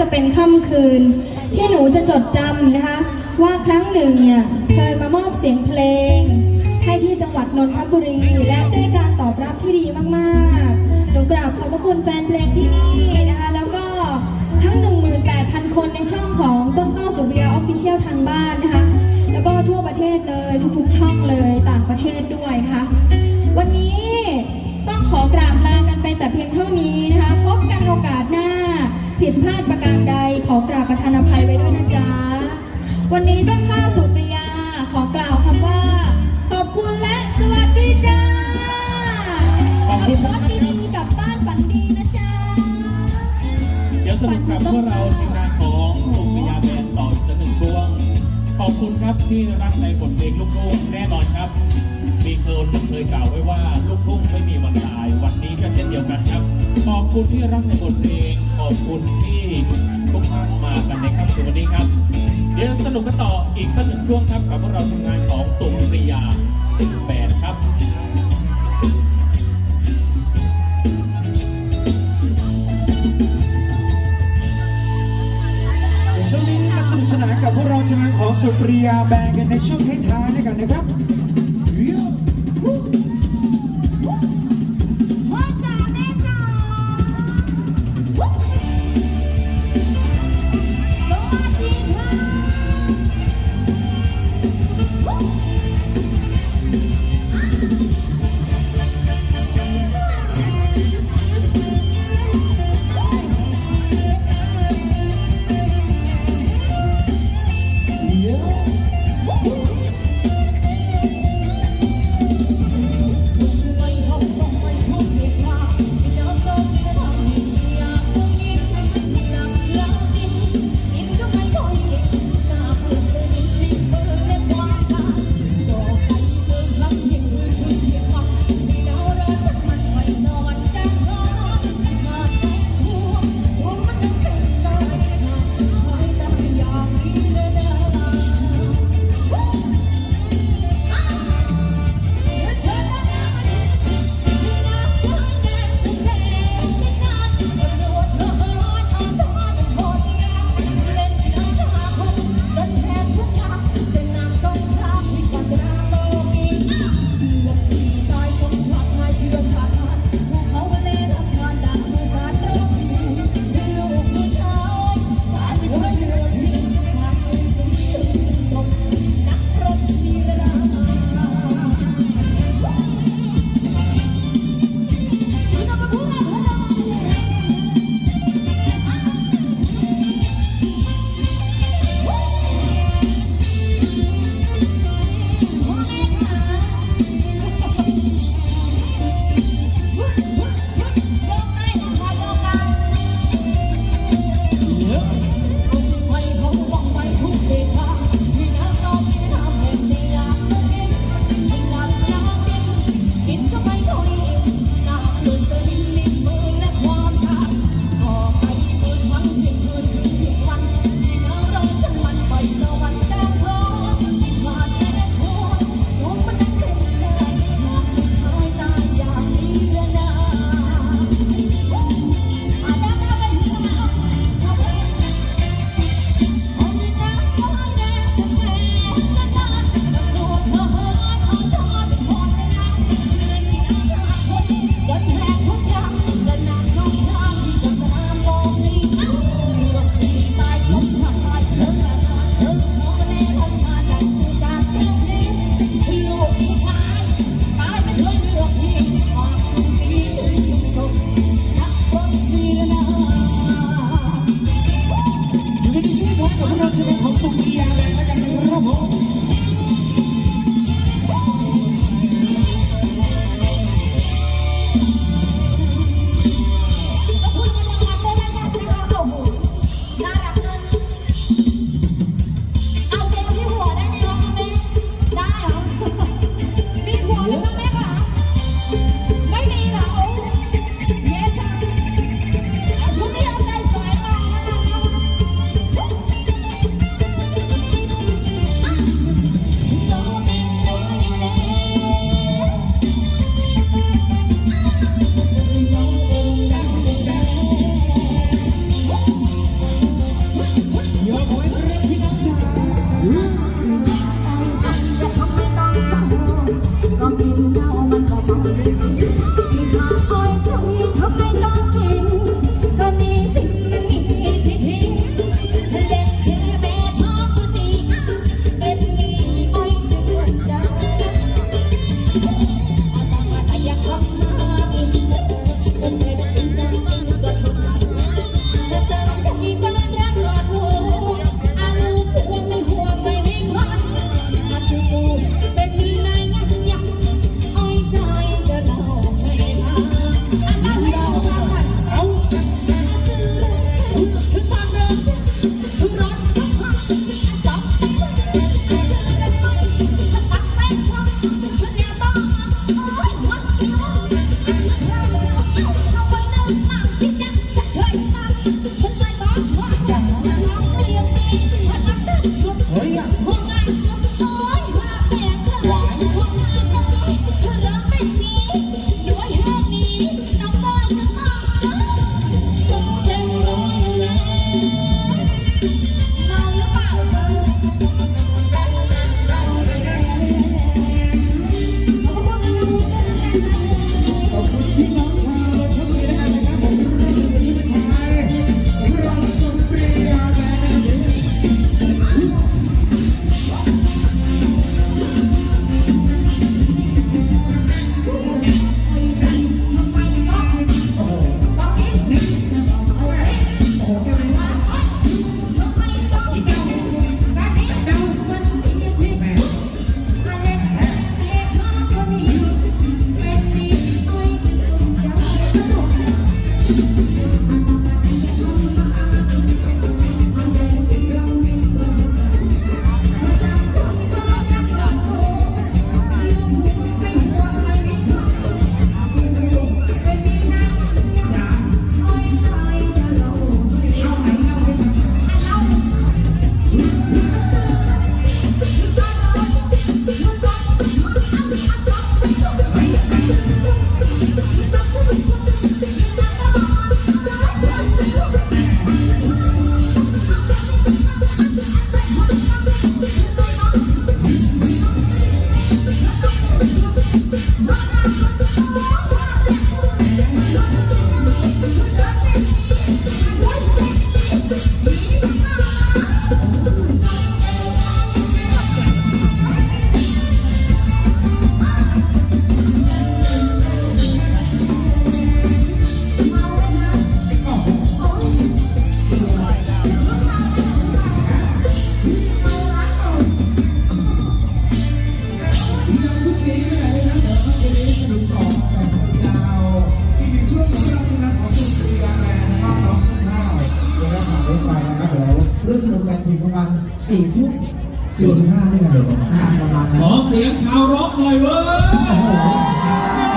จะเป็นค่ำคืน ที่หนูจะจดจำนะคะ ว่าครั้งหนึ่งเนี่ยเคยมามอบเสียงเพลง ให้ที่จังหวัดนนทบุรี และได้การตอบรับที่ดีมากๆหนูกราบขอบพระคุณแฟนเพลงที่นี่นะคะ แล้วก็ทั้ง 18,000 คนในช่องของต้นข้าวสุริยาออฟฟิเชียลทางบ้านนะคะ แล้วก็ทั่วประเทศเลยทุกๆช่องเลยต่างประเทศด้วยนะคะ วันนี้ต้องขอกราบลากันไปแต่เพียงเท่านี้นะคะ พบกันโอกาสหน้าผิดพลาด ราบประทานอภัยไว้ด้วยนะจ๊ะ วันนี้ต้นข้าวสุริยาขอกล่าวคำว่า ขอบคุณและสวัสดีจ้าขอบคุณขัมากรถดีๆกลับบ้านฝันดีนะจ๊ะ เดี๋ยวสรุปกับพวกเราทีมงานของสุริยาแบนด์ต่ออีกสักหนึ่งช่วง ขอบคุณครับที่รักในบทเพลงลูกทุ่งแน่นอนครับมีเคยเคยกล่าวไว้ว่าลูกทุ่งไม่มีวันตาย วันนี้ก็เช่นเดียวกันครับ ขอบคุณที่รักในบทเพลงข อบคุณที่ทุกท่านมากันในค่ำคืนวันนี้ครับ เดี๋ยวสนุกกันต่ออีกสักหนึ่งช่วงครับกับพวกเราทีมงานของสุริยาแบนด์ครับช่วงนี้มาสนุกสนานกับพวกเราทีมงานของสุปริยาแบงกันในช่วงท้ายๆด้วยกันนะครับ อยู่ในที่ชื่อของพวกเราจะเป็นของสุขียาแดงและกันนะครับผม เยอะไหม สี่ทุ่มสี่สิบห้าได้ไหมประมาณนั้ขอเสียงชาวร็อกหน่อยเว้ย